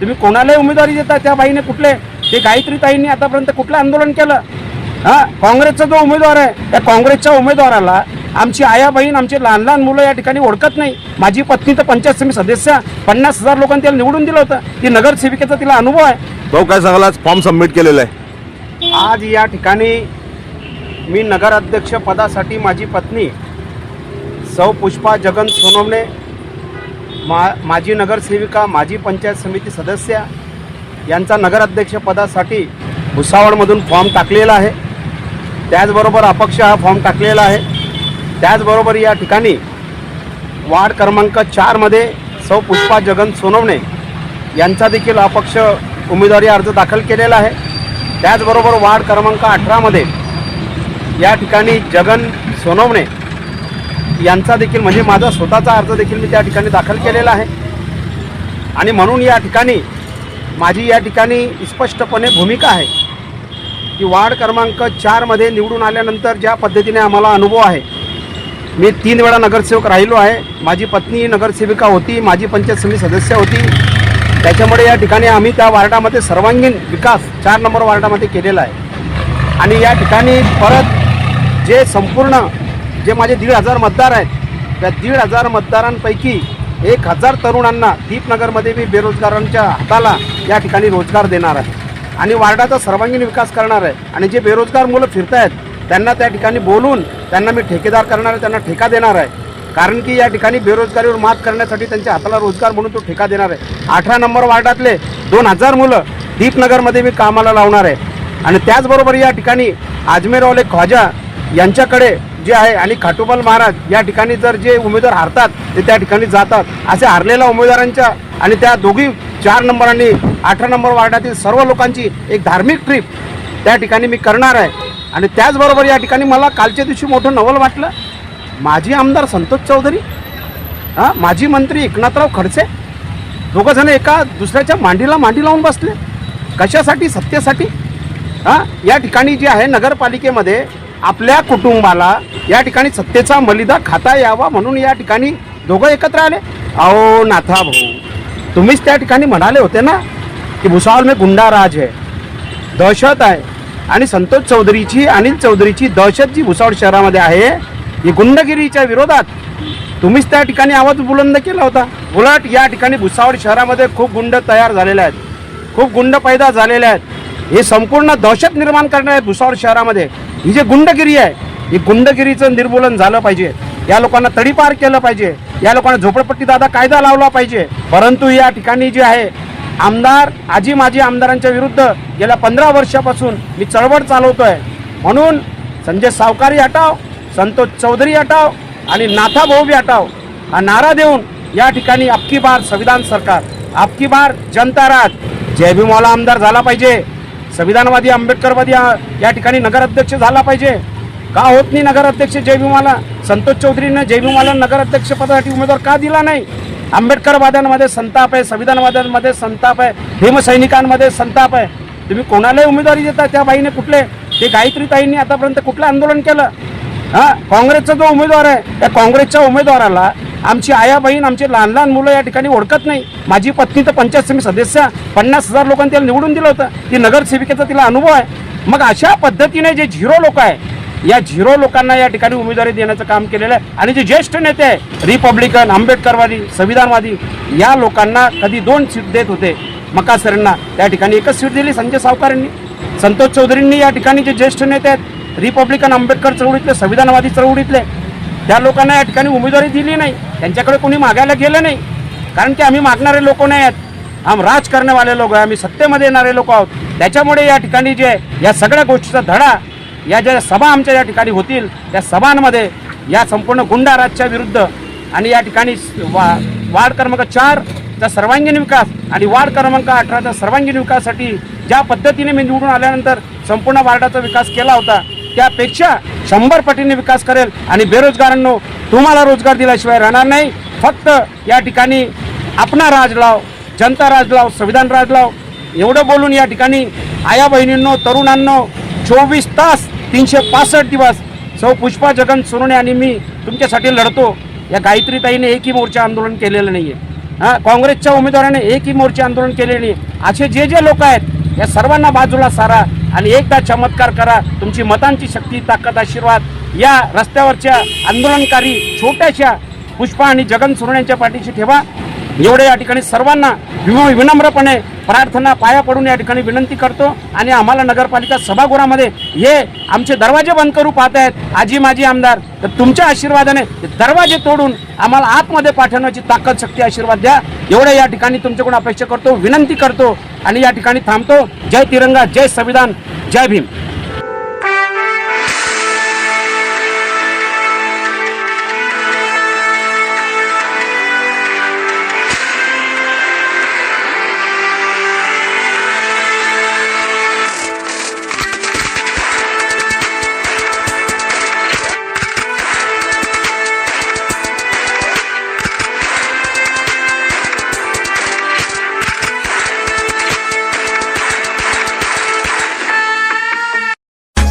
तुम्ही कोणालाही उमेदवारी देता त्या बाईने कुठले ते गायत्री ताईंनी आतापर्यंत कुठलं आंदोलन केलं? हा? काँग्रेसचा जो उमेदवार आहे त्या काँग्रेसच्या उमेदवाराला आमची आया बहीण आमचे लहान लहान मुलं या ठिकाणी ओळखत नाही. माझी पत्नी तर पंचायत समिती सदस्य पन्नास हजार लोकांनी तिला निवडून दिलं होतं. ती नगरसेविकेचा तिला अनुभव आहे. भाऊ काय सांगाल? आज फॉर्म सबमिट केलेला आहे. आज या ठिकाणी मी नगराध्यक्ष पदासाठी माझी पत्नी सौ पुष्पा जगन सोनवणे मा माजी नगरसेविका माजी पंचायत समिती सदस्य यांचा नगराध्यक्षपदासाठी भुसावळमधून फॉर्म टाकलेला आहे. त्याचबरोबर अपक्ष हा फॉर्म टाकलेला आहे. त्याचबरोबर या ठिकाणी वार्ड क्रमांक चारमध्ये सौ पुष्पा जगन सोनवणे यांचा देखील अपक्ष उमेदवारी अर्ज दाखल केलेला आहे. त्याचबरोबर वार्ड क्रमांक अठरामध्ये या ठिकाणी जगन सोनवणे यांचा देखील म्हणजे माझा स्वतःचा अर्ज देखील मी त्या ठिकाणी दाखल केलेला आहे. आणि म्हणून या ठिकाणी माझी या ठिकाणी स्पष्टपणे भूमिका आहे की वार्ड क्रमांक चारमध्ये निवडून आल्यानंतर ज्या पद्धतीने आम्हाला अनुभव आहे मी तीन वेळा नगरसेवक राहिलो आहे. माझी पत्नी नगरसेविका होती माझी पंचायत समिती सदस्य होती. त्याच्यामुळे या ठिकाणी आम्ही त्या वार्डामध्ये सर्वांगीण विकास चार नंबर वार्डामध्ये केलेला आहे. आणि या ठिकाणी परत जे संपूर्ण जे माझे दीड हजार मतदार आहेत त्या दीड हजार मतदारांपैकी एक हजार तरुणांना दीपनगरमध्ये मी बेरोजगारांच्या हाताला या ठिकाणी रोजगार देणार आहे. आणि वार्डाचा सर्वांगीण विकास करणार आहे. आणि जे बेरोजगार मुलं फिरत आहेत त्यांना त्या ठिकाणी बोलून त्यांना मी ठेकेदार करणार आहे त्यांना ठेका देणार आहे. कारण की या ठिकाणी बेरोजगारीवर मात करण्यासाठी त्यांच्या हाताला रोजगार म्हणून तो ठेका देणार आहे. अठरा नंबर वार्डातले दोन हजार मुलं दीपनगरमध्ये मी कामाला लावणार आहे. आणि त्याचबरोबर या ठिकाणी आजमेरवाले ख्वाजा यांच्याकडे जे आहे आणि खाटोपाल महाराज या ठिकाणी जर जे उमेदवार हारतात ते त्या ठिकाणी जातात. असे हारलेल्या उमेदवारांच्या आणि त्या दोघी चार नंबर आणि अठरा नंबर वार्डातील सर्व लोकांची एक धार्मिक ट्रिप त्या ठिकाणी मी करणार आहे. आणि त्याचबरोबर या ठिकाणी मला कालच्या दिवशी मोठं नवल वाटलं. माजी आमदार संतोष चौधरी हां माजी मंत्री एकनाथराव खडसे दोघंजणं एका दुसऱ्याच्या मांडीला मांडी लावून बसले. कशासाठी? सत्तेसाठी हां या ठिकाणी जे आहे नगरपालिकेमध्ये आपल्या कुटुंबाला या ठिकाणी सत्तेचा मलिदा खाता यावा म्हणून या ठिकाणी दोघं एकत्र आले. अहो नाथा भाऊ तुम्हीच त्या ठिकाणी म्हणाले होते ना की भुसावळ में गुंडा राज दहशत आहे. आणि संतोष चौधरीची अनिल चौधरीची दहशत जी भुसावळ शहरामध्ये आहे ही गुंडगिरीच्या विरोधात तुम्हीच त्या ठिकाणी आवाज बुलंद केला होता. उलट या ठिकाणी भुसावळ शहरामध्ये खूप गुंड तयार झालेले आहेत. खूप गुंड पैदा झालेले आहेत. हे संपूर्ण दहशत निर्माण करणार आहेत भुसावळ शहरामध्ये ही जी गुंडगिरी आहे ही गुंडगिरीचं निर्मूलन झालं पाहिजे. या लोकांना तडीपार केलं पाहिजे. या लोकांना झोपडपट्टी दादा कायदा लावला पाहिजे. परंतु या ठिकाणी जे आहे आमदार आजी माजी आमदारांच्या विरुद्ध गेल्या पंधरा वर्षापासून मी चळवळ चालवतोय. म्हणून संजय सावकारी हटाव संतोष चौधरी हटाव आणि नाथा भाऊ बी हटाव. हा नारा देऊन या ठिकाणी अबकी बार संविधान सरकार अबकी बार जनता राज. जय भीमवाला आमदार झाला पाहिजे. संविधानवादी आंबेडकरवादी या ठिकाणी नगराध्यक्ष झाला पाहिजे. का होत नाही नगराध्यक्ष? जयभीमाला संतोष चौधरीनं जय भीमाला नगराध्यक्ष पदासाठी उमेदवार का दिला नाही? आंबेडकरवाद्यांमध्ये संताप आहे संविधानवाद्यांमध्ये संताप आहे भीमसैनिकांमध्ये संताप आहे. तुम्ही कोणालाही उमेदवारी देता त्या बाईने कुठले? ते गायत्री ताईंनी आतापर्यंत कुठलं आंदोलन केलं? हा? काँग्रेसचा जो उमेदवार आहे त्या काँग्रेसच्या उमेदवाराला आमची आया बहीण आमचे लहान लहान मुलं या ठिकाणी ओळखत नाही. माझी पत्नी तर पंचायत समिती सदस्य. पन्नास हजार लोकांनी त्याला निवडून दिलं होतं. ती नगरसेविकेचा तिला अनुभव आहे. मग अशा पद्धतीने जे झिरो लोक आहे या झिरो लोकांना या ठिकाणी उमेदवारी देण्याचं काम केलेलं आहे. आणि जे ज्येष्ठ नेते आहे रिपब्लिकन आंबेडकरवादी संविधानवादी या लोकांना कधी दोन सीट देत होते. मकासरेंना त्या ठिकाणी एकच सीट दिली संजय सावकारांनी. संतोष चौधरींनी या ठिकाणी जे ज्येष्ठ नेते आहेत रिपब्लिकन आंबेडकर चळवळीतले संविधानवादी चळवळीतले त्या लोकांना या ठिकाणी उमेदवारी दिली नाही त्यांच्याकडे कोणी मागायला गेलं नाही कारण की आम्ही मागणारे लोक नाही आहेत. आम राज करण्यावाले लोक आहे आम्ही सत्तेमध्ये येणारे लोक आहोत. त्याच्यामुळे या ठिकाणी जे या सगळ्या गोष्टीचा धडा या ज्या सभा आमच्या या ठिकाणी होतील त्या सभांमध्ये या संपूर्ण गुंडाराजच्या विरुद्ध आणि या ठिकाणी वा वार्ड क्रमांक चारचा सर्वांगीण विकास आणि वार्ड क्रमांक अठराचा सर्वांगीण विकासासाठी ज्या पद्धतीने मी निवडून आल्यानंतर संपूर्ण वार्डाचा विकास केला होता त्यापेक्षा शंभर पटीने विकास करेल आणि बेरोजगारांनो तुम्हाला रोजगार दिल्याशिवाय राहणार नाही. फक्त या ठिकाणी आपणा राज लाव जनता राज लाव संविधान राज लाव एवढं बोलून या ठिकाणी आया बहिणींनो तरुणांनो चोवीस तास तीनशे पासष्ट दिवस सौ पुष्पा जगन सोनवणे आणि मी तुमच्यासाठी लढतो. या गायत्रीताईने एकही मोर्चा आंदोलन केलेलं नाही आहे हां काँग्रेसच्या उमेदवाराने एकही मोर्चे आंदोलन केले नाही असे जे जे लोक आहेत या सर्वांना बाजूला सारा आणि एकदा चमत्कार करा. तुमची मतांची शक्ती ताकद आशीर्वाद या रस्त्यावरच्या आंदोलनकारी छोट्याशा पुष्पा आणि जगन सुरण्यांच्या पाठीशी ठेवा. एवढे या ठिकाणी सर्वांना विनम्रपणे प्रार्थना पाया पडून या ठिकाणी विनंती करतो आणि आम्हाला नगरपालिका सभागृहामध्ये हे आमचे दरवाजे बंद करू पाहत आहेत. आजी माजी आमदार तर तुमच्या आशीर्वादाने दरवाजे तोडून आम्हाला आतमध्ये पाठवण्याची ताकद शक्ती आशीर्वाद द्या. एवढे या ठिकाणी तुमच्याकडून अपेक्षा करतो विनंती करतो आणि या ठिकाणी थांबतो. जय तिरंगा जय संविधान जय भीम.